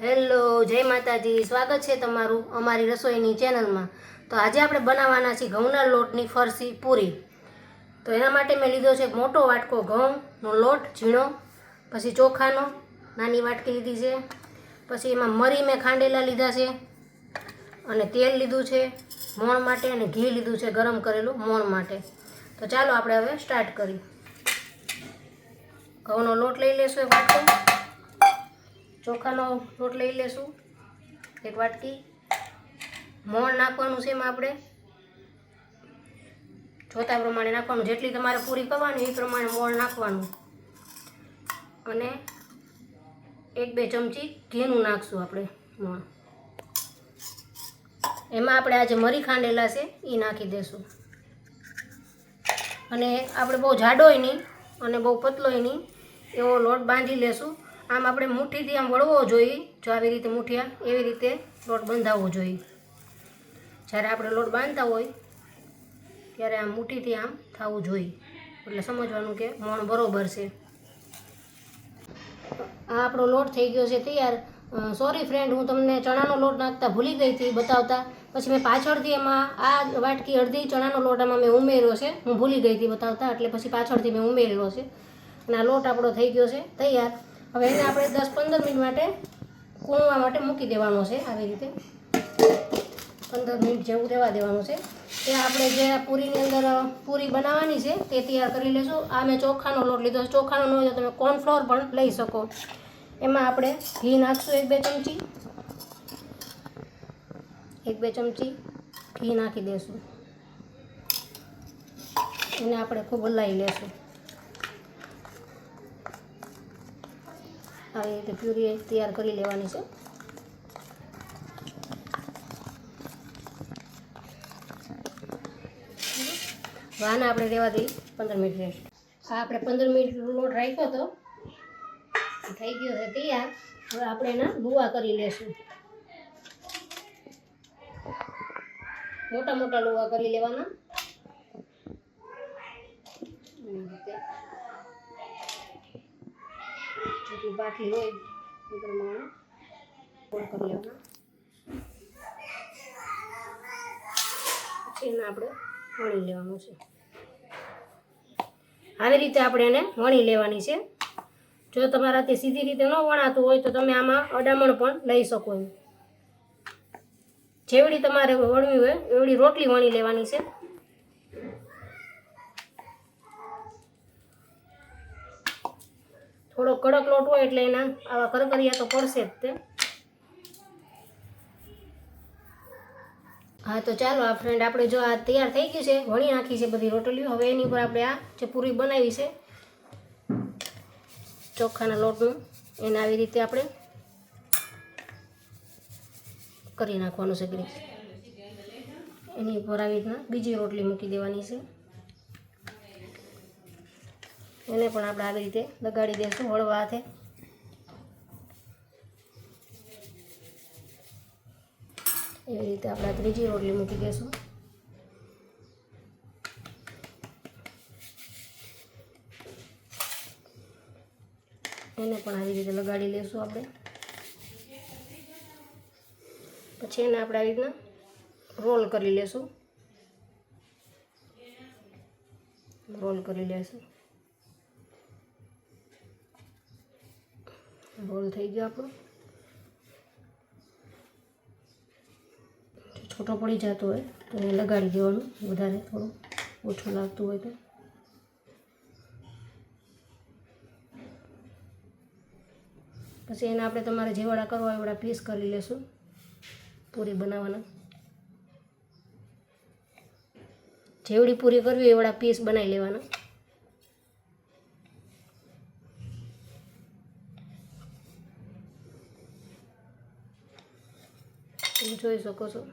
Hello, જય માતાજી. સ્વાગત છે તમારું અમારી રસોઈની ચેનલમાં. તો આજે આપણે બનાવવાના છીએ ઘઉંના લોટની ફરસી પૂરી. તો એના માટે મેં લીધો છે મોટો વાટકો ઘઉંનો લોટ, ઝીણો, પછી ચોખાનો, નાની વાટકી લીધી છે. પછી એમાં મરી મેં ખાંડેલા લીધા છે અને તેલ લીધું છે મોણ માટે અને ઘી લીધું છે ગરમ કરેલું મોણ માટે. તો ચાલો આપણે હવે સ્ટાર્ટ કરી ઘઉંનો લોટ લઈ લેશું વાટકો. ચોખાનો લોટ લઈ લેશું. એક વાટકી. મોણ નાખવાનું છે એમાં આપણે. જોતા પ્રમાણે નાખવાનું. જેટલી તમારે પૂરી કરવાની એ પ્રમાણે મોણ નાખવાનું. અને એક બે ચમચી ઘીનું નાખશું આપણે મોણ. એમાં આપણે આજે મરી ખાંડેલા છે એ નાખી દેશું. અને આપણે બહુ જાડોય નહીં અને બહુ પતલોય નહીં એવો લોટ બાંધી લેશું. આમ આપણે મુઠ્ઠીથી આમ વળવો જોઈએ. જો આવી રીતે મુઠ્ઠિયા એવી રીતે લોટ બંધાવવો જોઈએ. જ્યારે આપણે લોટ બાંધતા હોય, ત્યારે આમ મુઠ્ઠીથી આમ થવું જોઈએ. એટલે સમજવાનું કે મોણ બરોબર છે. આ આપણો લોટ થઈ ગયો છે તૈયાર. સોરી ફ્રેન્ડ હું તમને ચણાનો લોટ નાખતા ભૂલી ગઈ હતી બતાવતા. પછી મેં પાછળથી એમાં આ વાટકી અડધી ચણાનો લોટ આમાં મેં ઉમેર્યો છે. હું ભૂલી ગઈ હતી બતાવતા, એટલે પછી પાછળથી મેં ઉમેરેલો છે. અને આ લોટ આપણો થઈ ગયો છે તૈયાર. હવે એને આપણે દસ પંદર મિનિટ માટે કૂણવા માટે મૂકી દેવાનો છે આવી રીતે. પંદર મિનિટ જેવું રહેવા દેવાનું છે. તે આપણે જે પૂરીની અંદર પૂરી બનાવવાની છે તે તૈયાર કરી લઈશું આ મેં ચોખાનો લોટ લીધો છે. ચોખાનો ન હોય તો તમે કોર્નફ્લોર પણ લઈ શકો. એમાં આપણે ઘી નાખશું એક બે ચમચી. એક બે ચમચી ઘી નાખી દઈશું એને આપણે ખૂબ હલાવી લેશું. આવી રીતે પ્યુરી તૈયાર કરી લેવાની છે. વાન આપણે રહેવા દઈએ, પંદર મિનિટ રેસ્ટ આ આપણે પંદર મિનિટ લોટ રાખ્યો હતો થઈ ગયો છે તૈયાર. હવે આપણે એના લુવા કરી લેશું. મોટા મોટા લુવા કરી લેવાના એવી રીતે બાકી હોય એ પ્રમાણે ગોળ કરી લેવાના પછી એને આપણે વણી લેવાનું છે. આવી રીતે આપણે એને વણી લેવાની છે. જો તમારાથી સીધી રીતે ન વણાતું હોય તો તમે આમાં અડામણ પણ લઈ શકો એમ. જેવડી તમારે વણવી હોય એવડી રોટલી વણી લેવાની છે. થોડો કડક લોટ હોય એટલે એના આવા કરકરિયા તો પડશે જ તે. હા, તો ચાલો આ ફ્રેન્ડ આપણે જો આ તૈયાર થઈ ગયું છે, વણી નાખી છે બધી રોટલીઓ. હવે એની ઉપર આપણે આ જે પૂરી બનાવી છે, ચોખાના લોટનું, એને આવી રીતે આપણે કરી નાખવાનું છે ગ્રીસ એની ઉપર આવી રીતના બીજી રોટલી મૂકી દેવાની છે. એને પણ આપણે આવી રીતે લગાડી દઈશું હળવા હાથે. એવી રીતે આપણે ત્રીજી રોટલી મૂકી દઈશું એને પણ આવી રીતે લગાડી લઈશું આપણે. પછી એને આપણે આવી રીતના રોલ કરી લેશું. રોલ કરી લેશું. રોલ થઈ ગયો આપણો. છોટો પડી જતો હોય, તો એને લગાડી દેવાનું. વધારે થોડું ઓછું લાગતું હોય તો. પછી એને આપણે તમારે જેવડા કરવા એવડા પીસ કરી લેશું. પૂરી બનાવવાના. જેવડી પૂરી કરવી એવડા પીસ બનાવી લેવાના તમે જોઈ શકો છો.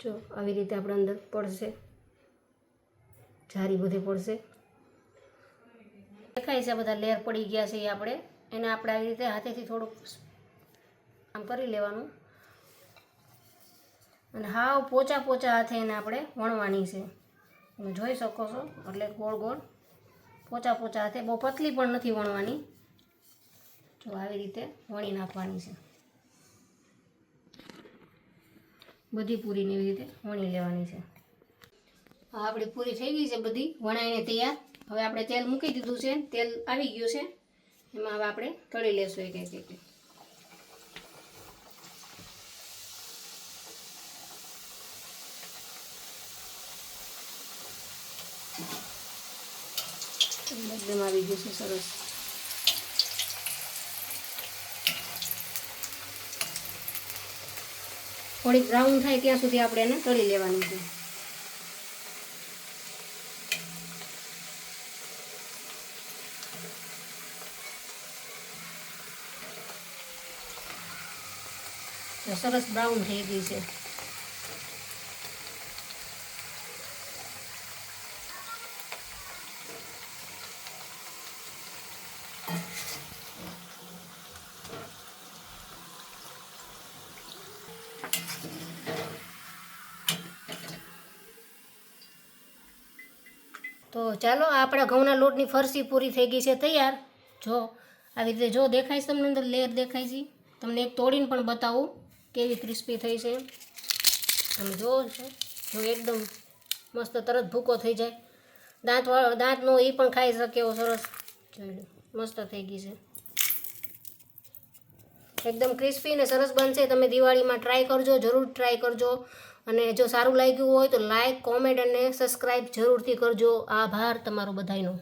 જો આવી રીતે આપણે અંદર પડશે. જારી બધી પડશે. દેખાય છે બધા લેર પડી ગયા છે એ આપણે. એને આપણે આવી રીતે હાથેથી થોડુંક આમ કરી લેવાનું. અને હાવ પોચા પોચા હાથે એને આપણે વણવાની છે. તમે જોઈ શકો છો, એટલે ગોળ ગોળ. પોચા પોચા હાથે. બહુ પતલી પણ નથી વણવાની. જો આવી રીતે વણી નાખવાની છે. બધી પૂરીને એવી રીતે વણી લેવાની છે. આપણી પૂરી થઈ ગઈ છે બધી, વણાઈને તૈયાર. હવે આપણે તેલ મૂકી દીધું છે, તેલ આવી ગયું છે. એમાં હવે આપણે તળી લેશું એક એક એક. એકદમ આવી ગયું છે સરસ. થોડીક બ્રાઉન થાય ત્યાં સુધી આપણે એને તળી લેવાનું છે. સરસ બ્રાઉન થઈ ગઈ છે. તો ચાલો આપણા ઘઉંના લોટની ફરસી પૂરી થઈ ગઈ છે તૈયાર. જો, આવી રીતે જો દેખાય છે તમને અંદર, લેયર દેખાય છે. તમને એક તોડીને પણ બતાવું કેવી ક્રિસ્પી થઈ છે. તમે જોવો છો, જો એકદમ મસ્ત તરત ભૂકો થઈ જાય. દાંત દાંતનો એ પણ ખાઈ શકે એવો સરસ મસ્ત થઈ ગઈ છે. એકદમ ક્રિસ્પી અને સરસ બનશે. તમે દિવાળીમાં ટ્રાય કરજો, જરૂર ટ્રાય કરજો. અને જો સારું લાગ્યું હોય તો લાઇક કોમેન્ટ અને સબસ્ક્રાઈબ જરૂરથી કરજો. આભાર તમારો બધાયનો